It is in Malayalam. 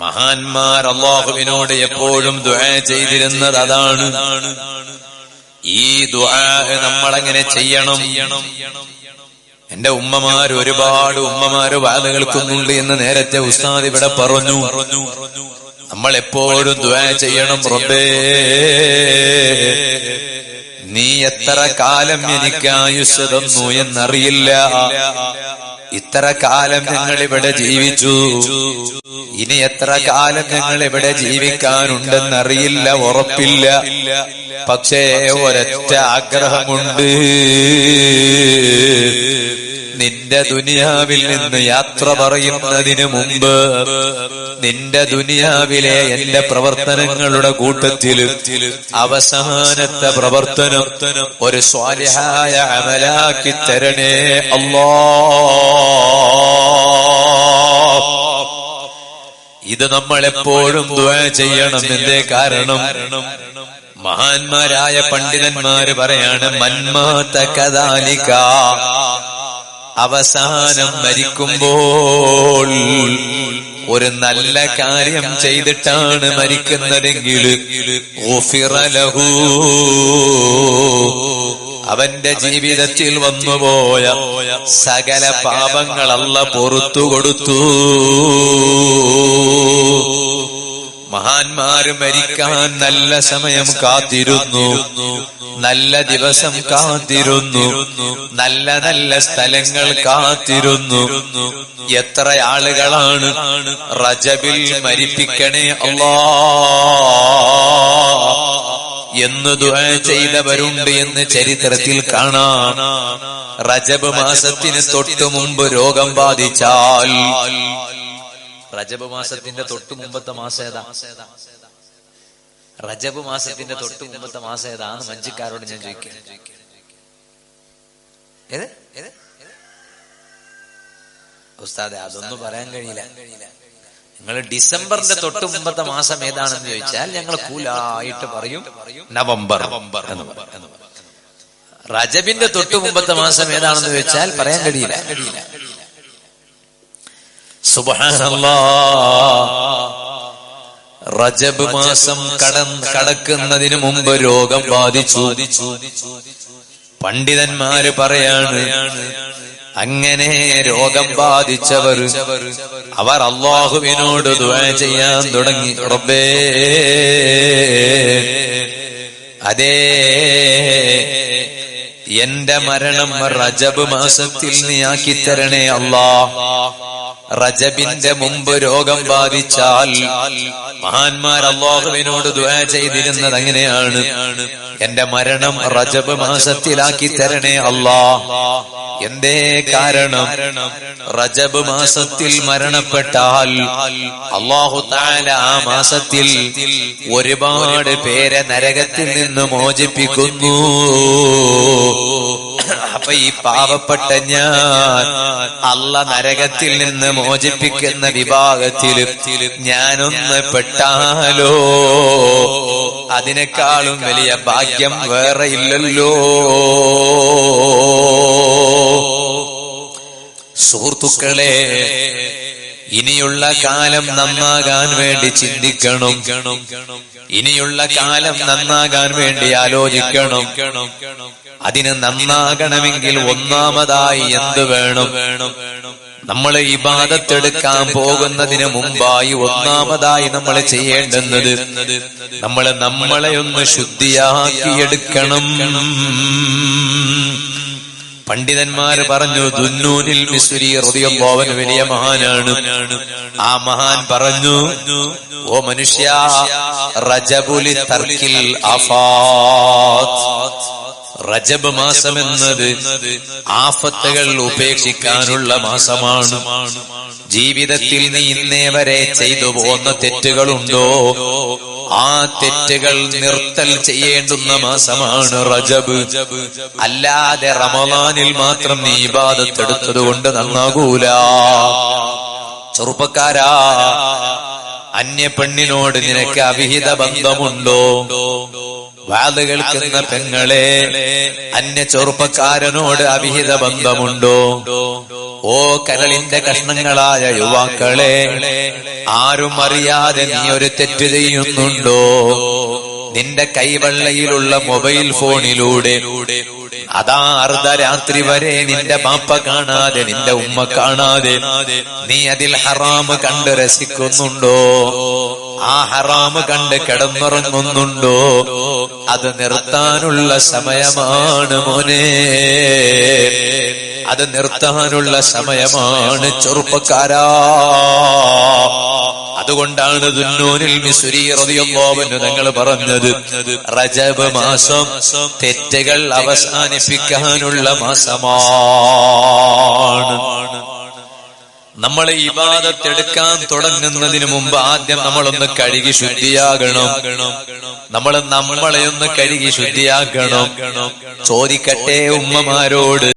മഹാന്മാർ അള്ളാഹുവിനോട് എപ്പോഴും ദുആ ചെയ്തിരുന്നത് അതാണ്. ഈ ദുആ നമ്മളെങ്ങനെ ചെയ്യണം. എന്റെ ഉമ്മമാർ ഒരുപാട് ഉമ്മമാര് വാത കേൾക്കുന്നുണ്ട് എന്ന് നേരത്തെ ഉസ്താദ് ഇവിടെ പറഞ്ഞു. നമ്മൾ എപ്പോഴും ദുആ ചെയ്യണം റബ്ബേ. നീ എത്ര കാലം എനിക്ക് ആയുസ് തന്നു എന്നറിയില്ല. ഇത്ര കാലം ഞങ്ങൾ ഇവിടെ ജീവിച്ചു. ഇനി എത്ര കാലം ഞങ്ങൾ ഇവിടെ ജീവിക്കാനുണ്ടെന്നറിയില്ല ഉറപ്പില്ല. പക്ഷേ ഒരൊറ്റ ആഗ്രഹമുണ്ട്. നിന്റെ ദുനിയാവിൽ നിന്ന് യാത്ര പറയുന്നതിന് മുമ്പ് നിന്റെ ദുനിയാവിലെ എന്റെ പ്രവർത്തനങ്ങളുടെ കൂട്ടത്തിൽ അവസാനത്തെ പ്രവർത്തനം ഒരു സ്വാലിഹായ അമലാക്കി തരണേ അല്ലോ. ഇത് നമ്മൾ എപ്പോഴും ചെയ്യണം. എന്തേ കാരണം? മഹാന്മാരായ പണ്ഡിതന്മാര് പറയാണ് മന്മാത്ത കഥാലിക അവസാനം മരിക്കുമ്പോൾ ഒരു നല്ല കാര്യം ചെയ്തിട്ടാണ് മരിക്കുന്നതെങ്കിൽ. അവന്റെ ജീവിതത്തിൽ വന്നുപോയ സകല പാപങ്ങളല്ല പൊറത്തു കൊടുത്തു മഹാന്മാര് മരിക്കാൻ നല്ല സമയം കാത്തിരുന്നു. നല്ല ദിവസം കാത്തിരുന്നു. നല്ല നല്ല സ്ഥലങ്ങൾ കാത്തിരുന്നു. എത്ര ആളുകളാണ് റജബിൽ മരിപ്പിക്കണേ അള്ളാ. എന്ന് ദുആ ചെയ്തവരുണ്ട് എന്ന് ചരിത്രത്തിൽ കാണാം. റജബ് മാസത്തിന് തൊട്ടു മുമ്പ് രോഗം ബാധിച്ചാൽ റജബ് മാസത്തിന്റെ തൊട്ടു മുമ്പത്തെ മാസം റജബ് മാസത്തിന്റെ തൊട്ടു മുമ്പത്തെ മാസം ഏതാന്ന് മഞ്ചിക്കാരോട് ഞാൻ ചോദിക്കാം. ഏത്? ഏത് ഉസ്താദെ അതൊന്നും പറയാൻ കഴിയില്ല. നിങ്ങൾ ഡിസംബറിന്റെ തൊട്ട് മുമ്പത്തെ മാസം ഏതാണെന്ന് ചോദിച്ചാൽ ഞങ്ങൾ കൂലായിട്ട് പറയും നവംബർ നവംബർ എന്ന് പറയും. റജബിന്റെ തൊട്ട് മുമ്പത്തെ മാസം ഏതാണെന്ന് ചോദിച്ചാൽ പറയാൻ കഴിയില്ല കഴിയില്ല. സുബ്ഹാനല്ലാ. റജബ് മാസം കടന്ന് കടക്കുന്നതിന് മുമ്പ് രോഗം ബാധിച്ചു. പണ്ഡിതന്മാര് പറയാണ് അങ്ങനെ രോഗം ബാധിച്ചവർ അവർ അള്ളാഹുവിനോട് ദുആ ചെയ്യാൻ തുടങ്ങി. റബ്ബേ. അതേ എന്റെ മരണം റജബ് മാസത്തിൽ നീ ആക്കി തരണേ അല്ലാ. റജബിന്റെ മുമ്പ് രോഗം ബാധിച്ചാൽ മഹാന്മാർ അള്ളാഹുവിനോട് ദുആ ചെയ്തിരുന്നത് അങ്ങനെയാണ്. എന്റെ മരണം റജബ് മാസത്തിലാക്കി തരണേ അല്ലാ എന്തേ കാരണം? റജബ് മാസത്തിൽ മരണപ്പെട്ടാൽ അള്ളാഹു താല ആ മാസത്തിൽ ഒരുപാട് പേരെ നരകത്തിൽ നിന്ന് മോചിപ്പിക്കുന്നു. അപ്പൊ ഈ പാവപ്പെട്ട ഞാൻ അല്ല നരകത്തിൽ നിന്ന് മോചിപ്പിക്കുന്ന വിഭാഗത്തിൽ ഞാനൊന്ന് പെട്ടാലോ? അതിനേക്കാളും വലിയ ഭാഗ്യം വേറെ ഇല്ലല്ലോ. സുഹൃത്തുക്കളെ ഇനിയുള്ള കാലം നന്നാകാൻ വേണ്ടി ചിന്തിക്കണം. ഇനിയുള്ള കാലം നന്നാകാൻ വേണ്ടി ആലോചിക്കണം. അതിന് നന്നാകണമെങ്കിൽ ഒന്നാമതായി എന്ത് വേണം? നമ്മൾ ഇബാദത്തെടുക്കാൻ പോകുന്നതിന് മുമ്പായി ഒന്നാമതായി നമ്മൾ ചെയ്യേണ്ടുന്നത് നമ്മൾ നമ്മളെ ഒന്ന് ശുദ്ധിയാക്കിയെടുക്കണം. പണ്ഡിതന്മാര് പറഞ്ഞു ദുന്നൂനിൽ മിസ്രി റതിയല്ലോവൻ വലിയ മഹാനാണ്. ആ മഹാൻ പറഞ്ഞു ഓ മനുഷ്യ റജബുലി തർക്കിൽ റജബ് മാസം എന്നത് ആഫത്തുകൾ ഉപേക്ഷിക്കാനുള്ള മാസമാണ്. ജീവിതത്തിൽ നീ ഇന്നേ വരെ ചെയ്തു പോന്ന തെറ്റുകളുണ്ടോ? ആ തെറ്റുകൾ നിർത്തൽ ചെയ്യേണ്ടുന്ന മാസമാണ് റജബ്. അല്ലാതെ റമദാനിൽ മാത്രം നീ ഇബാദത്തെടുത്തത് കൊണ്ട് നന്നാകൂല. ചെറുപ്പക്കാരാ അന്യ പെണ്ണിനോട് നിനക്ക് അവിഹിത ബന്ധമുണ്ടോ? വാത് കേൾക്കുന്ന പെങ്ങളെ അന്യ ചെറുപ്പക്കാരനോട് അവിഹിത ബന്ധമുണ്ടോ? ഓ കരളിന്റെ കഷ്ണങ്ങളായ യുവാക്കളെ ആരും അറിയാതെ നീ ഒരു തെറ്റ് ചെയ്യുന്നുണ്ടോ? നിന്റെ കൈവെള്ളയിലുള്ള മൊബൈൽ ഫോണിലൂടെ. അതാ അർദ്ധരാത്രി വരെ നിന്റെ ബാപ്പ കാണാതെ നിന്റെ ഉമ്മ കാണാതെ നീ അതിൽ ഹറാമ് കണ്ട് രസിക്കുന്നുണ്ടോ? ആ ഹറാമ് കണ്ട് കിടന്നുറങ്ങുന്നുണ്ടോ? അത് നിർത്താനുള്ള സമയമാണ് മോനെ. അത് നിർത്താനുള്ള സമയമാണ് ചെറുപ്പക്കാരാ. അതുകൊണ്ടാണ് ദുന്നൂനിൽ മിസുരി റളിയല്ലാഹു ഞങ്ങൾ പറഞ്ഞത് റജബ് മാസം തെറ്റുകൾ അവസാനിപ്പിക്കാനുള്ള മാസമാണ്. നമ്മൾ ഇബാദത്തെടുക്കാൻ തുടങ്ങുന്നതിന് മുമ്പ് ആദ്യം നമ്മളൊന്ന് കഴുകി ശുദ്ധിയാകണം. നമ്മൾ നമ്മളെ ഒന്ന് കഴുകി ശുദ്ധിയാക്കണം. ചോദിക്കട്ടെ ഉമ്മമാരോട്.